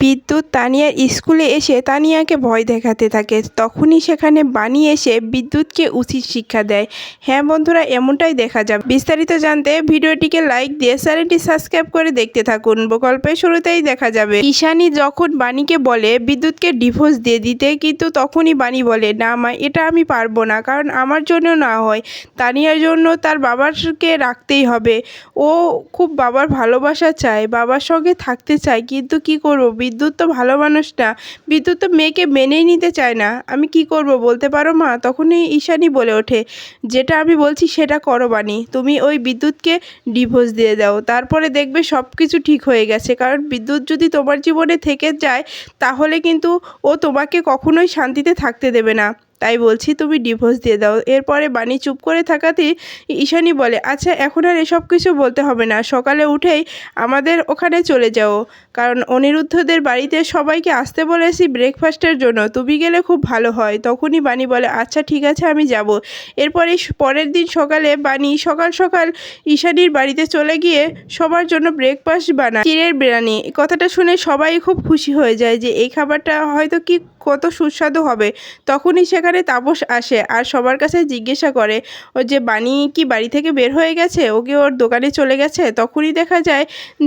বিদ্যুৎ তানিয়ার স্কুলে এসে তানিয়াকে ভয় দেখাতে থাকে। তখনই সেখানে বানি এসে বিদ্যুৎকে উচিত শিক্ষা দেয়। হ্যাঁ বন্ধুরা, এমনটাই দেখা যাবে। বিস্তারিত জানতে ভিডিওটিকে লাইক দিয়ে চ্যানেলটি সাবস্ক্রাইব করে দেখতে থাকুন। গল্পের শুরুতেই দেখা যাবে। ঈশানী যখন বাণীকে বলে বিদ্যুৎকে ডিভোর্স দিয়ে দিতে, কিন্তু তখনই বাণী বলে, না মা, এটা আমি পারব না, কারণ আমার জন্য না হয়। তানিয়ার জন্য তার বাবাকে রাখতেই হবে। ও খুব বাবার ভালোবাসা চায়, বাবার সঙ্গে থাকতে চায়, কিন্তু কি করব? বিদ্যুৎ তো ভালো মানুষ না বিদ্যুৎ তো মেয়েকে মেনেই নিতে চায় না। আমি কি করব বলতে পারো মা? তখনই ঈশানি বলে ওঠে, যেটা আমি বলছি সেটা করো বানি তুমি ওই বিদ্যুৎকে ডিভোর্স দিয়ে দাও। তারপরে দেখবে সব কিছু ঠিক হয়ে গেছে। কারণ বিদ্যুৎ যদি তোমার জীবনে থেকে যায়, তাহলে কিন্তু ও তোমাকে কখনোই শান্তিতে থাকতে দেবে না। তাই বলছি তুমি ডিভোর্স দিয়ে দাও। এরপরে বাণী চুপ করে থাকাতেই ঈশানী বলে আচ্ছা এখন আর এসব কিছু বলতে হবে না। সকালে উঠেই আমাদের ওখানে চলে যাও। কারণ অনিরুদ্ধদের বাড়িতে সবাইকে আসতে বলেছি ব্রেকফাস্টের জন্য। তুমি গেলে খুব ভালো হয়। তখনই বাণী বলে আচ্ছা ঠিক আছে, আমি যাব। এরপরে পরের দিন সকালে বাণী সকাল সকাল ঈশানীর বাড়িতে চলে গিয়ে সবার জন্য ব্রেকফাস্ট বানায়। চিড়ের বিরিয়ানি। কথাটা শুনে সবাই খুব খুশি হয়ে যায় যে, এই খাবারটা হয়তো কি কত সুস্বাদু হবে। তখনই সেখানে তাপস আসে আর সবার কাছে জিজ্ঞাসা করে, ও যে বাণী কি বাড়ি থেকে বের হয়ে গেছে? ওকে ওর দোকানে চলে গেছে? তখনই দেখা যায়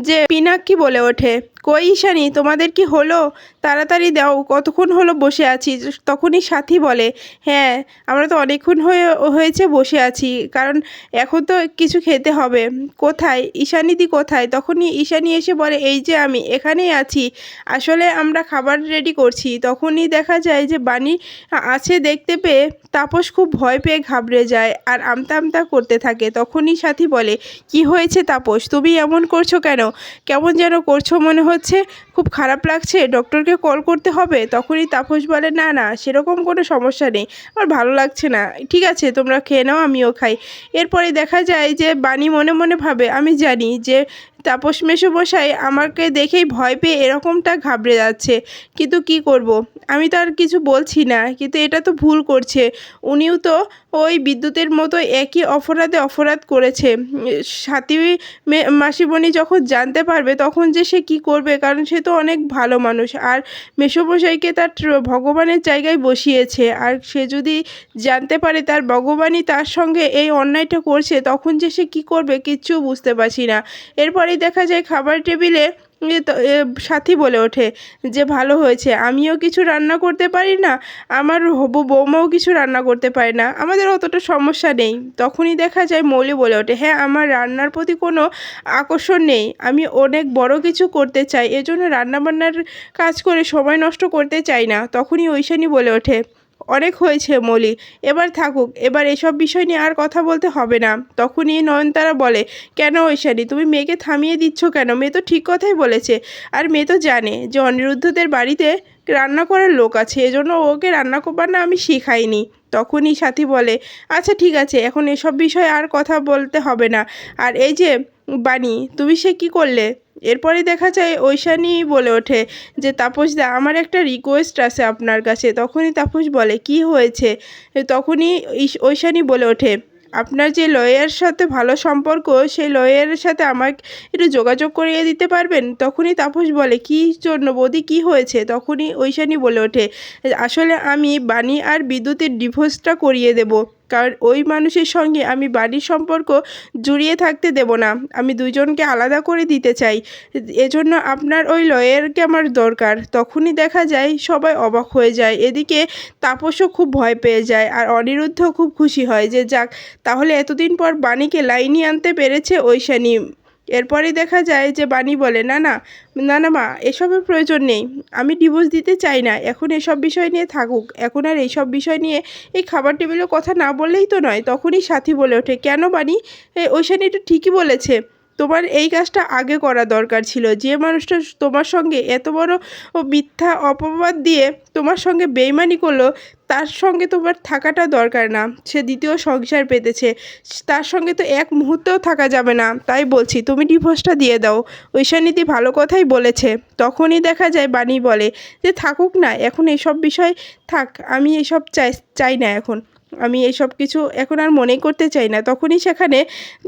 যে পিনাক কি বলে ওঠে? কই ঈশানি, তোমাদের কি হলো? তাড়াতাড়ি দাও, কতক্ষণ হলো বসে আছি? তখনই সাথী বলে হ্যাঁ আমরা তো অনেকক্ষণ হয়ে, হয়েছে বসে আছি, কারণ এখন তো কিছু খেতে হবে। কোথায়? ঈশানীদি কোথায়? তখনই ঈশানী এসে বলে, এই যে আমি এখানেই আছি, আসলে আমরা খাবার রেডি করছি। তখনই দেখা যায় যে বাণী আছে দেখতে পেয়ে তাপস খুব ভয় পেয়ে ঘাবড়ে যায় আর আমতা আমতা করতে থাকে। তখনই সাথী বলে, কি হয়েছে তাপস? তুমি এমন করছ কেন? কেমন যেন করছ মনে হচ্ছে, খুব খারাপ লাগছে ডক্টরকে কল করতে হবে, তখনই তাপস বলে, না না, সেরকম কোনো সমস্যা নেই, আমার ভালো লাগছে না, ঠিক আছে, তোমরা খেয়ে নাও, আমিও খাই। এরপরে দেখা যায় যে বাণী মনে মনে ভাবে, আমি জানি যে তাপস মেশোমশাই আমাকে দেখেই ভয় পেয়ে এরকমটা ঘাবড়ে যাচ্ছে। কিন্তু কি করব। আমি তো আর কিছু বলছি না, কিন্তু এটা তো ভুল করছে। উনিও তো ওই বিদ্যুতের মতো একই অপরাধে অপরাধ করেছে। সাথী মে- মাসিমণি যখন জানতে পারবে তখন যে সে কি করবে, কারণ সে তো অনেক ভালো মানুষ। আর মেসোমশাইকে তার ভগবানের জায়গায় বসিয়েছে। আর সে যদি জানতে পারে তার ভগবানই তার সঙ্গে এই অন্যায়টা করছে, তখন যে সে কী করবে কিচ্ছু বুঝতে পারছি না। এরপরেই দেখা যায় খাবার টেবিলে সাথী বলে ওঠে যে, ভালো হয়েছে। আমিও কিছু রান্না করতে পারি না। আমার হবু বৌমাও কিছু রান্না করতে পারে না। আমাদের অতটা সমস্যা নেই। তখনই দেখা যায় মৌলি বলে ওঠে হ্যাঁ আমার রান্নার প্রতি কোনো আকর্ষণ নেই। আমি অনেক বড় কিছু করতে চাই। এজন্য রান্নাবান্নার কাজ করে সময় নষ্ট করতে চাই না। তখনই ঐশানী বলে ওঠে অনেক হয়েছে মলি। এবার থাকুক, এবার এসব বিষয় নিয়ে আর কথা বলতে হবে না। তখনই নয়নতারা বলে, কেন ঐশানী, তুমি মেয়েকে থামিয়ে দিচ্ছ কেন? মেয়ে তো ঠিক কথাই বলেছে। আর মেয়ে তো জানে যে অনিরুদ্ধদের বাড়িতে রান্না করার লোক আছে, এজন্য ওকে রান্না বান্না আমি শেখাইনি। তখনই সাথী বলে আচ্ছা ঠিক আছে, এখন এসব বিষয়ে আর কথা বলতে হবে না। আর এই যে বাণী, তুমি সে কি করলে? এরপরে দেখা যায় ঐশানী বলে ওঠে যে তাপসদা আমার একটা রিকোয়েস্ট আছে আপনার কাছে। তখনই তাপস বলে, কি হয়েছে? তখনই ঐশানী বলে ওঠে, আপনার যে লয়ারের সাথে ভালো সম্পর্ক, সেই লয়ারের সাথে আমাকে একটু যোগাযোগ করিয়ে দিতে পারবেন? তখনই তাপস বলে, কী জন্য বৌদি, কী হয়েছে? তখনই ঐশানী বলে ওঠে, আসলে আমি বাণী আর বিদ্যুতের ডিভোর্সটা করিয়ে দেব। কারণ ওই মানুষের সঙ্গে আমি বাড়ির সম্পর্ক জুড়িয়ে থাকতে দেব না। আমি দুজনকে আলাদা করে দিতে চাই। এজন্য আপনার ওই লয়ারকে আমার দরকার। তখনই দেখা যায় সবাই অবাক হয়ে যায়। এদিকে তাপসও খুব ভয় পেয়ে যায় আর অনিরুদ্ধ খুব খুশি হয় যে, যাক, তাহলে এতদিন পর বাণীকে লাইনে আনতে পেরেছে ঐশানী। এরপরে দেখা যায় যে বাণী বলে, না না না না, মা, এসবের প্রয়োজন নেই। আমি ডিভোর্স দিতে চাই না। এখন এসব বিষয় নিয়ে থাকুক। এখন আর এইসব বিষয় নিয়ে এই খাবার টেবিলের কথা না বললেই তো নয়। তখনই সাথী বলে ওঠে, কেন বাণী ওই সানি একটু ঠিকই বলেছে। তোমার এই কাজটা আগে করা দরকার ছিল। যে মানুষটা তোমার সঙ্গে এত বড় ও মিথ্যা অপবাদ দিয়ে তোমার সঙ্গে বেইমানি করল, তার সঙ্গে তোমার থাকাটা দরকার না। সে দ্বিতীয় সংসার পেতেছে। তার সঙ্গে তো এক মুহূর্তেও থাকা যাবে না। তাই বলছি, তুমি ডিভোর্সটা দিয়ে দাও। ঐশানীতি ভালো কথাই বলেছে। তখনই দেখা যায় বাণী বলে যে, থাকুক না, এখন এসব বিষয় থাক। আমি এসব চাই চাই না এখন। আমি এইসব কিছু এখন আর মনে করতে চাই না। তখনই সেখানে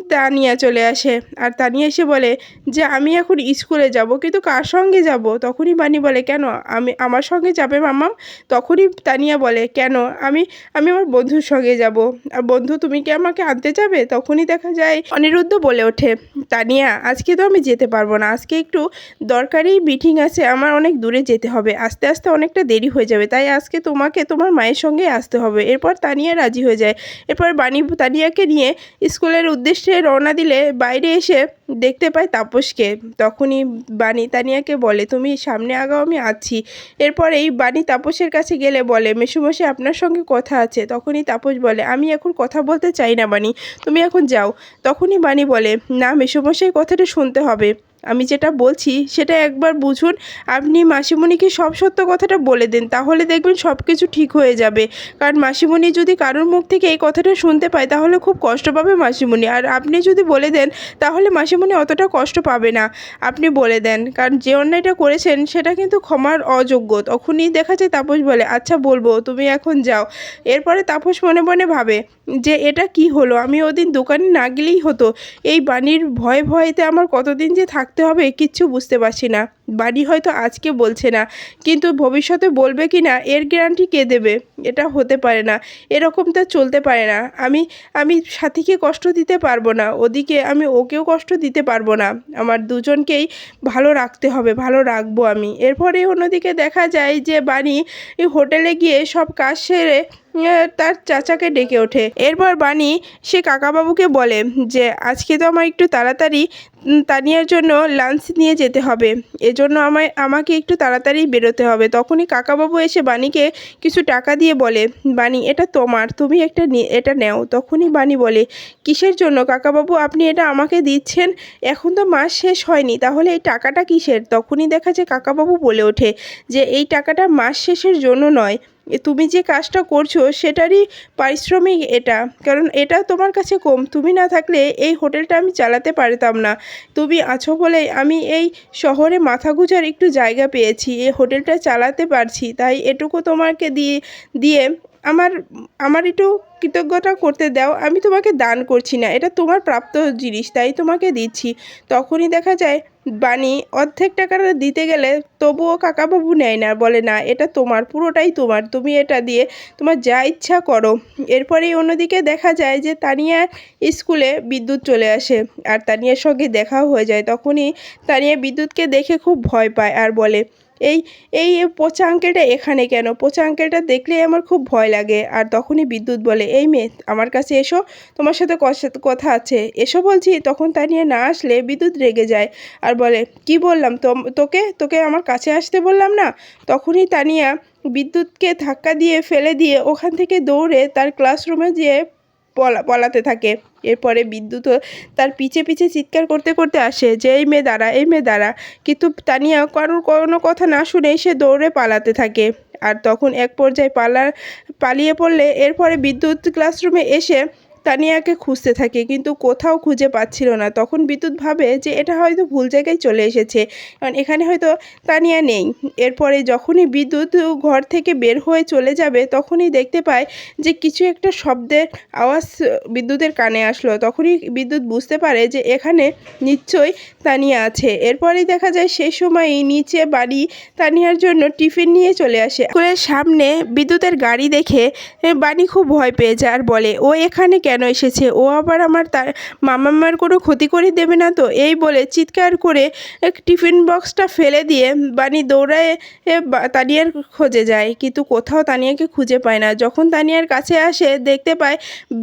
তানিয়া চলে আসে। আর তানিয়া এসে বলে যে, আমি এখন স্কুলে যাব, কিন্তু কার সঙ্গে যাব? তখনই বানি বলে, কেন? আমি, আমার সঙ্গে যাবে মামাম তখনই তানিয়া বলে, কেন? আমি আমি আমার বন্ধুর সঙ্গে যাব। আর বন্ধু, তুমি কি আমাকে আনতে যাবে? তখনই দেখা যায়, অনিরুদ্ধ বলে ওঠে, তানিয়া, আজকে তো আমি যেতে পারব না। আজকে একটু দরকারি মিটিং আছে, আমার অনেক দূরে যেতে হবে। আস্তে আস্তে অনেকটা দেরি হয়ে যাবে। তাই আজকে তোমাকে তোমার মায়ের সঙ্গে আসতে হবে। এরপর তানিয়া রাজি হয়ে যায়। এরপর বাণী তানিয়াকে নিয়ে স্কুলের উদ্দেশ্যে রওনা দিলে বাইরে এসে দেখতে পায় তাপসকে। তখনই বাণী তানিয়াকে বলে, তুমি সামনে আগাও, আমি আছি। এরপর এই বাণী তাপসের কাছে গেলে বলে মেসুমশাই আপনার সঙ্গে কথা আছে। তখনই তাপস বলে, আমি এখন কথা বলতে চাই না বাণী, তুমি এখন যাও। তখনই বাণী বলে, না মেসুমশাই কথাটা শুনতে হবে। আমি যেটা বলছি, সেটা একবার বুঝুন। আপনি মাসিমণিকে সব সত্য কথাটা বলে দিন, তাহলে দেখবেন সব কিছু ঠিক হয়ে যাবে। কারণ মাসিমণি যদি কারোর মুখ থেকে এই কথাটা শুনতে পায়, তাহলে খুব কষ্ট পাবে মাসিমণি। আর আপনি যদি বলে দেন, তাহলে মাসিমণি অতটা কষ্ট পাবে না, আপনি বলে দেন। কারণ যে অন্যায়টা করেছেন, সেটা কিন্তু ক্ষমার অযোগ্য। তখনই দেখা যায় তাপস বলে আচ্ছা বলব, তুমি এখন যাও। এরপরে তাপস মনে মনে ভাবে যে, এটা কি হলো? আমি ওদিন দোকানে না গেলেই হতো। এই বাণীর ভয় ভয়েতে আমার কতদিন যে থাকতে? হবে কিচ্ছু বুঝতে পারছি না। বাণী হয়তো আজকে বলছে না, কিন্তু ভবিষ্যতে বলবে কি না, এর গ্যারান্টি কে দেবে? এটা হতে পারে না। এরকম তো চলতে পারে না। আমি আমি সাথীকে কষ্ট দিতে পারব না। ওদিকে আমি ওকেও কষ্ট দিতে পারব না। আমার দুজনকেই ভালো রাখতে হবে, ভালো রাখব আমি। এরপরে অন্যদিকে দেখা যায় যে বাণী হোটেলে গিয়ে সব কাজ সেরে তার চাচাকে ডেকে ওঠে। এরপর বাণী সে কাকাবাবুকে বলে যে, আজকে তো আমার একটু তাড়াতাড়ি তানিয়ার জন্য লাঞ্চ নিয়ে যেতে হবে। এজন্য আমায়, আমাকে একটু তাড়াতাড়ি বেরোতে হবে। তখনই কাকাবাবু এসে বাণীকে কিছু টাকা দিয়ে বলে, বাণী, এটা তোমার, তুমি একটা এটা নেও। তখনই বাণী বলে, কিসের জন্য কাকাবাবু, আপনি এটা আমাকে দিচ্ছেন? এখন তো মাস শেষ হয়নি, তাহলে এই টাকাটা কিসের? তখনই দেখা যায় কাকাবাবু বলে ওঠে যে, এই টাকাটা মাস শেষের জন্য নয়। তুমি যে কাজটা করছ সেটারই পারিশ্রমিক এটা। কারণ এটা তোমার কাছে কম। তুমি না থাকলে এই হোটেলটা আমি চালাতে পারতাম না। তুমি আছো বলে আমি এই শহরে মাথা গুজার একটু জায়গা পেয়েছি। এই হোটেলটা চালাতে পারছি। তাই এটুকু তোমাকে দিয়ে দিয়ে আমার আমার একটু কৃতজ্ঞতা করতে দাও, আমি তোমাকে দান করছি না। এটা তোমার প্রাপ্ত জিনিস, তাই তোমাকে দিচ্ছি। তখনই দেখা যায়, বাণী অর্ধেক টাকাটা দিতে গেলে তবুও কাকাবাবু নেয় না, বলে, না, এটা তোমার, পুরোটাই তোমার, তুমি এটা দিয়ে তোমার যা ইচ্ছা করো। এরপরেই অন্যদিকে দেখা যায় যে তানিয়া স্কুলে বিদ্যুৎ চলে আসে, আর তানিয়ার সঙ্গে দেখাও হয়ে যায়। তখনই তানিয়া বিদ্যুৎকে দেখে খুব ভয় পায় আর বলে এই এই পচা আঙ্কেলটা এখানে কেন? পচা আঙ্কেলটা দেখলেই আমার খুব ভয় লাগে। আর তখনই বিদ্যুৎ বলে, এই মেয়ে, আমার কাছে এসো, তোমার সাথে কথা আছে। এসো বলছি। তখন তানিয়া না আসলে বিদ্যুৎ রেগে যায় আর বলে, কি বললাম? তোকে তোকে আমার কাছে আসতে বললাম না? তখনই তানিয়া বিদ্যুৎকে ধাক্কা দিয়ে ফেলে দিয়ে ওখান থেকে দৌড়ে তার ক্লাসরুমে যেয়ে পলা, পলাতে থাকে। এরপরে বিদ্যুৎও তার পিছে পিছে চিৎকার করতে করতে আসে যে, এই মেয়ে দাঁড়া, এই মেয়ে দাঁড়া। কিন্তু তানিয়া কারোর কোনো কথা না শুনে সে দৌড়ে পালাতে থাকে। আর তখন এক পর্যায়ে পালার, পালিয়ে পড়লে এরপরে বিদ্যুৎ ক্লাসরুমে এসে তানিয়াকে খুঁজতে থাকে, কিন্তু কোথাও খুঁজে পাচ্ছিল না। তখন বিদ্যুৎ ভাবে যে এটা হয়তো ভুল জায়গায় চলে এসেছে, কারণ এখানে হয়তো তানিয়া নেই। এরপরে যখনই বিদ্যুৎ ঘর থেকে বের হয়ে চলে যাবে, তখনই দেখতে পায় যে কিছু একটা শব্দের আওয়াজ বিদ্যুতের কানে আসলো। তখনই বিদ্যুৎ বুঝতে পারে যে এখানে নিশ্চয়ই তানিয়া আছে। এরপরেই দেখা যায় সেই সময়ই নিচে বাড়ি তানিয়ার জন্য টিফিন নিয়ে চলে আসে। সামনে বিদ্যুতের গাড়ি দেখে বাণী খুব ভয় পেয়ে যায় আর বলে, ও এখানে কেন এসেছে? ও আবার আমার তার মামামার কোনো ক্ষতি করে দেবে না তো? এই বলে চিৎকার করে টিফিন বক্সটা ফেলে দিয়ে বাণী দৌড়ায় তানিয়ার খোঁজে যায়। কিন্তু কোথাও তানিয়াকে খুঁজে পায় না। যখন তানিয়ার কাছে আসে, দেখতে পায়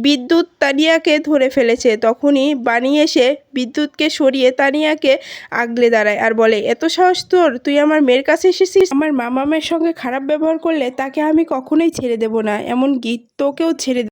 বিদ্যুৎ তানিয়াকে ধরে ফেলেছে। তখনই বাণী এসে বিদ্যুৎকে সরিয়ে তানিয়াকে আগলে দাঁড়ায় আর বলে, এত সাহস তোর? তুই আমার মেয়ের কাছে এসেছিস? আমার মামামের সঙ্গে খারাপ ব্যবহার করলে তাকে আমি কখনোই ছেড়ে দেব না। এমন গীত তোকেও ছেড়ে